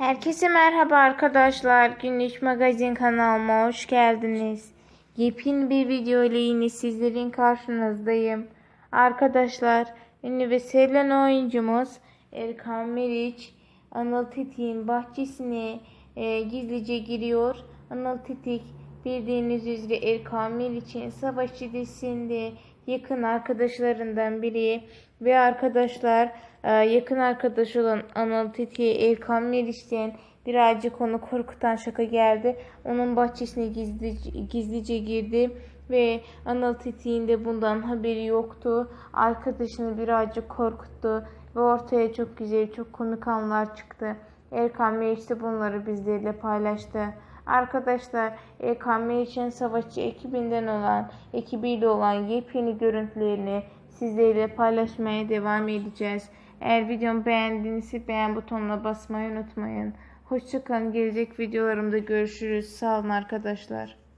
Herkese merhaba arkadaşlar. Günlük magazin kanalıma hoş geldiniz. Yepyeni bir video ile yine sizlerin karşınızdayım. Arkadaşlar ünlü ve sevilen oyuncumuz Erkan Meriç Anıl Tetik'in bahçesine e, gizlice giriyor. Anıl Tetik bildiğiniz üzere Erkan Meriç'in savaş dizisinde yakın arkadaşlarından biri ve arkadaşlar e, yakın arkadaş olan Anıl Tetik'e Erkan Meriç'ten birazcık onu korkutan şaka geldi. Onun bahçesine gizlice, gizlice girdi ve Anıl Tetik'in de bundan haberi yoktu. Arkadaşını birazcık korkuttu ve ortaya çok güzel, çok komik anlar çıktı. Erkan Meriç de bunları bizlerle paylaştı. Arkadaşlar Erkan Meriç'in savaşçı ekibinden olan, ekibiyle olan yepyeni görüntülerini sizlerle paylaşmaya devam edeceğiz. Eğer videomu beğendiğinizde beğen butonuna basmayı unutmayın. Hoşçakalın. Gelecek videolarımda görüşürüz. Sağ olun arkadaşlar.